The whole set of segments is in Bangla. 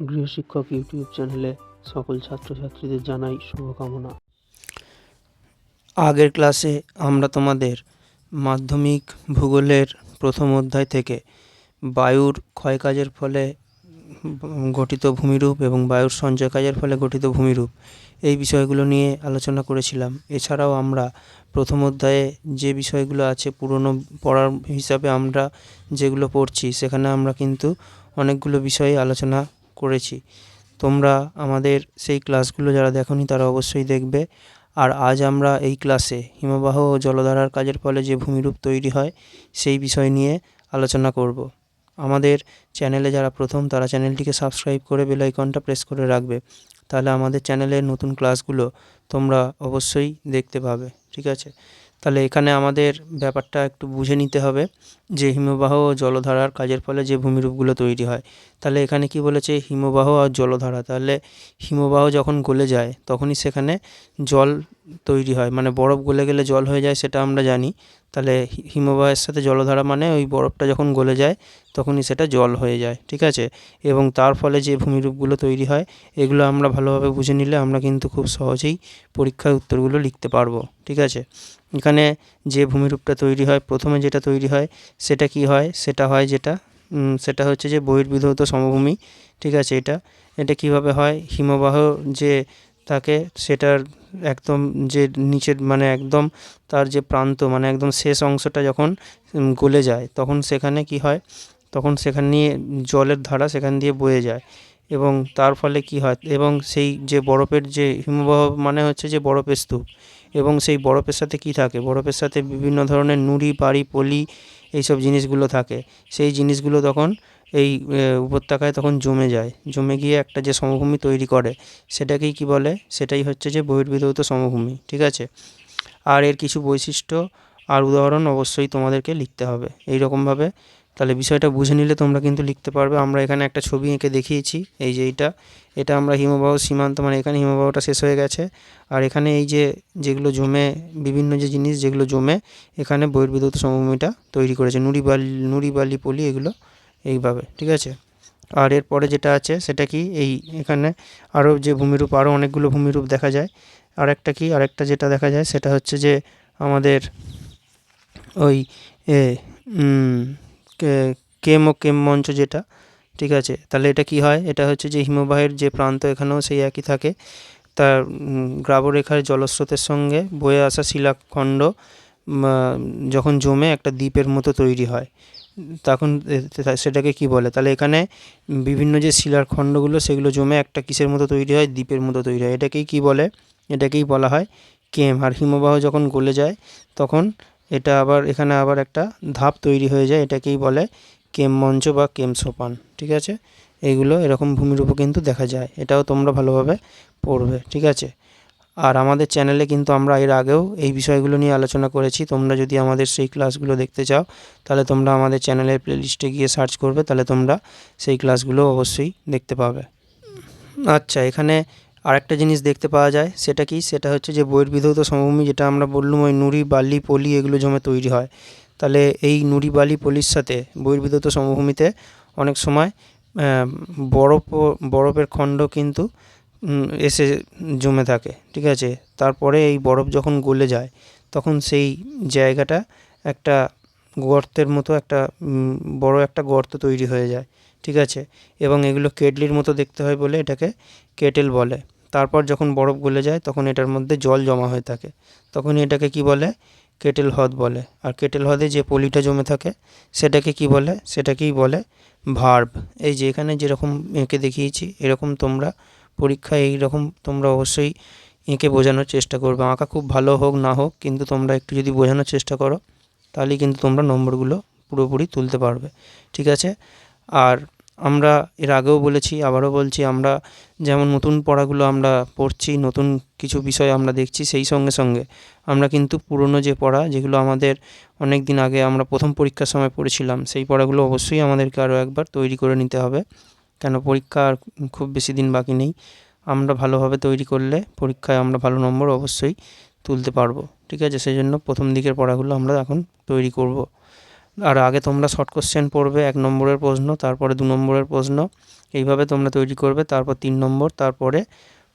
গৃহশিক্ষক ইউটিউব চ্যানেলে সকল ছাত্রছাত্রীদের জানাই শুভকামনা। আগের ক্লাসে আমরা তোমাদের মাধ্যমিক ভূগোলের প্রথম অধ্যায় থেকে বায়ুর ক্ষয়কাজের ফলে গঠিত ভূমিরূপ এবং বায়ুর সঞ্চয় কাজের ফলে গঠিত ভূমিরূপ এই বিষয়গুলো নিয়ে আলোচনা করেছিলাম। এছাড়াও আমরা প্রথম অধ্যায়ে যে বিষয়গুলো আছে পুরনো পড়ার হিসাবে আমরা যেগুলো পড়ছি, সেখানে আমরা কিন্তু অনেকগুলো বিষয়ে আলোচনা করেছি। তোমরা আমাদের সেই ক্লাসগুলো যারা দেখোনি তারা অবশ্যই দেখবে। আর আজ আমরা এই ক্লাসে হিমবাহ ও জলধারার কাজের ফলে যে ভূমিরূপ তৈরি হয়, সেই বিষয় নিয়ে আলোচনা করব। আমাদের চ্যানেলে যারা প্রথম, তারা চ্যানেলটিকে সাবস্ক্রাইব করে বেল আইকনটা প্রেস করে রাখবে। তাহলে আমাদের চ্যানেলের নতুন ক্লাসগুলো তোমরা অবশ্যই দেখতে পাবে, ঠিক আছে? তাহলে এখানে আমাদের ব্যাপারটা একটু বুঝে নিতে হবে যে হিমবাহ ও জলধারার কাজের ফলে যে ভূমিরূপগুলো তৈরি হয়। তাহলে এখানে কি বলেছে? হিমবাহ আর জলধারা। তাহলে হিমবাহ যখন গলে যায়, তখনই সেখানে জল তৈরি হয়। মানে বরফ গলে গেলে জল হয়ে যায় সেটা আমরা জানি। তাহলে হিমবাহের সাথে জলধারা মানে ওই বরফটা যখন গলে যায় তখনই সেটা জল হয়ে যায়, ঠিক আছে? এবং তার ফলে যে ভূমিরূপগুলো তৈরি হয় এগুলো আমরা ভালোভাবে বুঝে নিলে আমরা কিন্তু খুব সহজেই পরীক্ষায় উত্তরগুলো লিখতে পারব, ঠিক আছে? এখানে যে ভূমিরূপটা তৈরি হয়, প্রথমে যেটা তৈরি হয় সেটা কি হয়? সেটা হয় যেটা সেটা হচ্ছে যে বহির্বিধৌত সমভূমি, ঠিক আছে? এটা এটা কীভাবে হয়? হিমবাহ যে থাকে, সেটার একদম যে নিচের মানে একদম তার যে প্রান্ত মানে একদম শেষ অংশটা যখন গলে যায়, তখন সেখানে কি হয়? তখন সেখান নিয়ে জলের ধারা সেখান দিয়ে বয়ে যায় এবং তার ফলে কি হয়? এবং সেই যে বরফের যে হিমবাহ মানে হচ্ছে যে বরফের স্তূপ এবং সেই বরফের সাথে কি থাকে? বরফের সাথে বিভিন্ন ধরনের নুড়ি বাড়ি পলি, এইসব জিনিসগুলো থাকে। সেই জিনিসগুলো তখন এই উপত্যকায় তখন জমে যায়। জমে গিয়ে একটা যে সমভূমি তৈরি করে, সেটাকেই কি বলে? সেটাই হচ্ছে যে বহির্বিধৌত সমভূমি, ঠিক আছে? আর এর কিছু বৈশিষ্ট্য আর উদাহরণ অবশ্যই তোমাদেরকে লিখতে হবে। এই রকমভাবে তাহলে বিষয়টা বুঝে নিলে তোমরা কিন্তু লিখতে পারবে। আমরা এখানে একটা ছবি এঁকে দেখিয়েছি, এই যে এইটা। এটা আমরা হিমবাহ সীমান্ত মানে এখানে হিমবাহটা শেষ হয়ে গেছে। আর এখানে এই যে যেগুলো জমে, বিভিন্ন যে জিনিস যেগুলো জমে, এখানে বহির্বিধৌত সমভূমিটা তৈরি করেছে। নুড়ি বালি নুড়ি বালি পলি এগুলো এইভাবে, ঠিক আছে? আর এরপরে যেটা আছে, সেটা কি? এই এখানে আরও যে ভূমিরূপ, আরও অনেকগুলো ভূমিরূপ দেখা যায়। আর একটা কি? আরেকটা যেটা দেখা যায়, সেটা হচ্ছে যে আমাদের ওই কেম ও কেম মঞ্চ যেটা, ঠিক আছে? তাহলে এটা কি হয়? এটা হচ্ছে যে হিমবাহের যে প্রান্ত এখানেও সেই একই থাকে। তার গ্রাবরেখার জলস্রোতের সঙ্গে বয়ে আসা শিলাখণ্ড যখন জমে একটা দ্বীপের মতো তৈরি হয়। তখন সেটাকে কি বলে? তাহলে এখানে বিভিন্ন যে শিলার খণ্ডগুলো, সেগুলো জমে একটা কিসের মতো তৈরি হয়? দ্বীপের মতো তৈরি হয়। এটাকেই কি বলে? এটাকেই বলা হয় কেম। আর হিমবাহ যখন গলে যায়, তখন এটা আবার, এখানে আবার একটা ধাপ তৈরি হয়ে যায়। এটাকেই বলে কেম মঞ্চ বা কেম সোপান। ঠিক আছে? এইগুলো এরকম ভূমিরূপও কিন্তু দেখা যায়। এটাও তোমরা ভালোভাবে পড়বে। ঠিক আছে? আর আমাদের চ্যানেলে কিন্তু আমরা এর আগেও এই বিষয়গুলো নিয়ে আলোচনা করেছি। তোমরা যদি আমাদের সেই ক্লাসগুলো দেখতে চাও, তাহলে তোমরা আমাদের চ্যানেলের প্লেলিস্টে গিয়ে সার্চ করবে, তাহলে তোমরা সেই ক্লাসগুলো অবশ্যই দেখতে পাবে। আচ্ছা এখানে আরেকটা জিনিস দেখতে পাওয়া যায়, সেটা কি? সেটা হচ্ছে যে বহির্বিধৌত সমভূমি, যেটা আমরা বললুম ওই নুড়ি, বালি, পলি এগুলো জমে তৈরি হয়। তাহলে এই নুড়ি, বালি, পলির সাথে বহির্বিধৌত সমভূমিতে অনেক সময় বরফ বরফের খণ্ড কিন্তু এসে জমে থাকে, ঠিক আছে? তারপরে এই বরফ যখন গলে যায়, তখন সেই জায়গাটা একটা গর্তের মতো একটা বড় একটা গর্ত তৈরি হয়ে যায়, ঠিক আছে? এবং এগুলো কেটলির মতো দেখতে হয় বলে এটাকে কেটেল বলে। তারপর যখন বরফ গলে যায়, তখন এটার মধ্যে জল জমা হয়ে থাকে। তখন এটাকে কি বলে? কেটেল হ্রদ বলে। আর কেটেল হ্রদে যে পলিটা জমে থাকে, সেটাকে কি বলে? সেটাকেই বলে ভার্ব। এই যে এখানে যেরকম এঁকে দেখিয়েছি, এরকম তোমরা পরীক্ষায় এই রকম তোমরা অবশ্যই এঁকে বোঝানোর চেষ্টা করবে। আঁকা খুব ভালো হোক না হোক, কিন্তু তোমরা একটু যদি বোঝানোর চেষ্টা করো, তাহলেই কিন্তু তোমরা নম্বরগুলো পুরোপুরি তুলতে পারবে। ঠিক আছে? আর আমরা এর আগেও বলেছি, আবারও বলছি, আমরা যেমন নতুন পড়াগুলো আমরা পড়ছি, নতুন কিছু বিষয় আমরা দেখছি, সেই সঙ্গে সঙ্গে আমরা কিন্তু পুরনো যে পড়া, যেগুলো আমাদের অনেক দিন আগে আমরা প্রথম পরীক্ষার সময় পড়েছিলাম, সেই পড়াগুলো অবশ্যই আমাদেরকে আরও একবার তৈরি করে নিতে হবে। কেন পরীক্ষা খুব বেশি দিন বাকি নেই। আমরা ভালোভাবে তৈরি করলে পরীক্ষায় আমরা ভালো নম্বর অবশ্যই তুলতে পারব, ঠিক আছে? সেই জন্য প্রথম দিকের পড়াগুলো আমরা এখন তৈরি করব। আর আগে তোমরা শর্ট কোশ্চেন পড়বে, এক নম্বরের প্রশ্ন, তারপরে দু নম্বরের প্রশ্ন, এইভাবে তোমরা তৈরি করবে, তারপর তিন নম্বর, তারপরে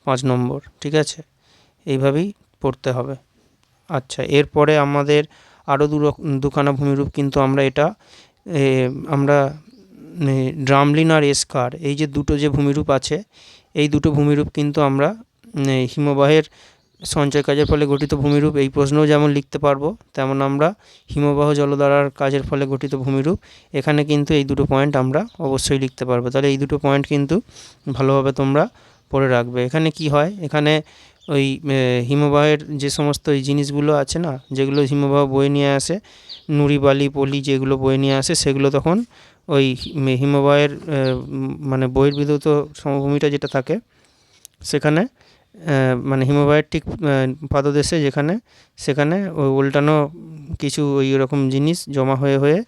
পাঁচ নম্বর, ঠিক আছে? এইভাবেই পড়তে হবে। আচ্ছা এরপরে আমাদের আরও দু দুখানা ভূমিরূপ কিন্তু আমরা এটা আমরা ড্রামলিন আর এসকার, এই যে দুটো যে ভূমিরূপ আছে, এই দুটো ভূমিরূপ কিন্তু আমরা এই হিমবাহের সঞ্চয় কাজের ফলে গঠিত ভূমিরূপ, এই প্রশ্নও যেমন লিখতে পারব, তেমন আমরা হিমবাহ জলধারার কাজের ফলে গঠিত ভূমিরূপ, এখানে কিন্তু এই দুটো পয়েন্ট আমরা অবশ্যই লিখতে পারব। তাহলে এই দুটো পয়েন্ট কিন্তু ভালোভাবে তোমরা পড়ে রাখবে। এখানে কি হয়? এখানে ওই হিমবাহের যে সমস্ত এই জিনিসগুলো আছে না, যেগুলো হিমবাহ বয়ে নিয়ে আসে, নুড়ি বালি, পলি যেগুলো বয়ে নিয়ে আসে, সেগুলো তখন ওই হিমবাহের মানে বহির্বিধৌত সমভূমিটা যেটা থাকে, সেখানে মানে হিমবাহের ঠিক পাদদেশে যেখানে, সেখানে ওই উল্টানো কিছু ওই রকম জিনিস জমা হয়ে হয়ে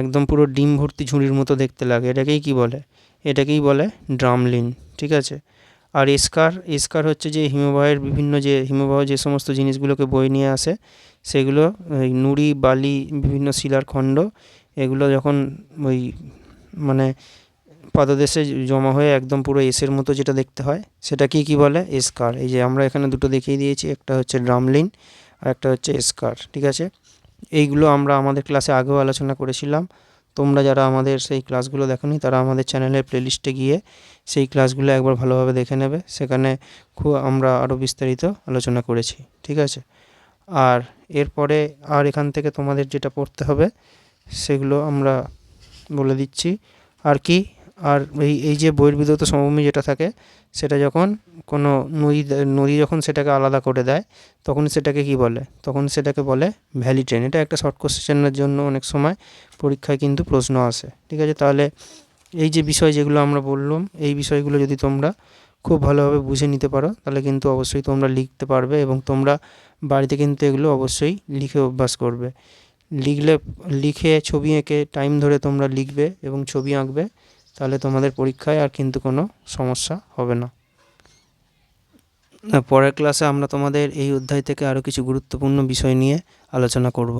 একদম পুরো ডিম ভর্তি ঝুড়ির মতো দেখতে লাগে। এটাকেই কি বলে? এটাকেই বলে ড্রামলিন, ঠিক আছে? আর এসকার এসকার হচ্ছে যে হিমবাহের বিভিন্ন যে, হিমবাহ যে সমস্ত জিনিসগুলোকে বয়ে নিয়ে আসে, সেগুলো নুড়ি, বালি, বিভিন্ন শিলার খণ্ড এগুলো যখন ওই মানে পাদদেশে জমা হয়ে একদম পুরো এসের মতো যেটা দেখতে হয় সেটাকেই কি বলে? এসকার। এই যে আমরা এখানে দুটো দেখিয়ে দিয়েছি, একটা হচ্ছে ড্রামলিন আর একটা হচ্ছে এসকার, ঠিক আছে? এইগুলো আমরা আমাদের ক্লাসে আগেও আলোচনা করেছিলাম। তোমরা যারা আমাদের সেই ক্লাসগুলো দেখোনি, তারা আমাদের চ্যানেলের প্লেলিস্টে গিয়ে সেই ক্লাসগুলো একবার ভালোভাবে দেখে নেবে। সেখানে খুব আমরা আরও বিস্তারিত আলোচনা করেছি, ঠিক আছে? আর এরপরে আর এখান থেকে তোমাদের যেটা পড়তে হবে সেগুলো আমরা বলে দিচ্ছি। আর কি? আর এই এই যে বহির্বিধৌত সমভূমি যেটা থাকে, সেটা যখন কোনো নদী নদী যখন সেটাকে আলাদা করে দেয়, তখন সেটাকে কি বলে? তখন সেটাকে বলে ভ্যালি ট্রেন। এটা একটা শর্ট কোশ্চেনের জন্য অনেক সময় পরীক্ষায় কিন্তু প্রশ্ন আসে। ঠিক আছে? তাহলে এই যে বিষয় যেগুলো আমরা বললাম, এই বিষয়গুলো যদি তোমরা খুব ভালোভাবে বুঝে নিতে পারো, তাহলে কিন্তু অবশ্যই তোমরা লিখতে পারবে এবং তোমরা বাড়িতে কিন্তু এগুলো অবশ্যই লিখে অভ্যাস করবে। লিখলে, লিখে ছবি এঁকে টাইম ধরে তোমরা লিখবে এবং ছবি আঁকবে, তাহলে তোমাদের পরীক্ষায় আর কিন্তু কোনো সমস্যা হবে না। পরের ক্লাসে আমরা তোমাদের এই অধ্যায় থেকে আরও কিছু গুরুত্বপূর্ণ বিষয় নিয়ে আলোচনা করব।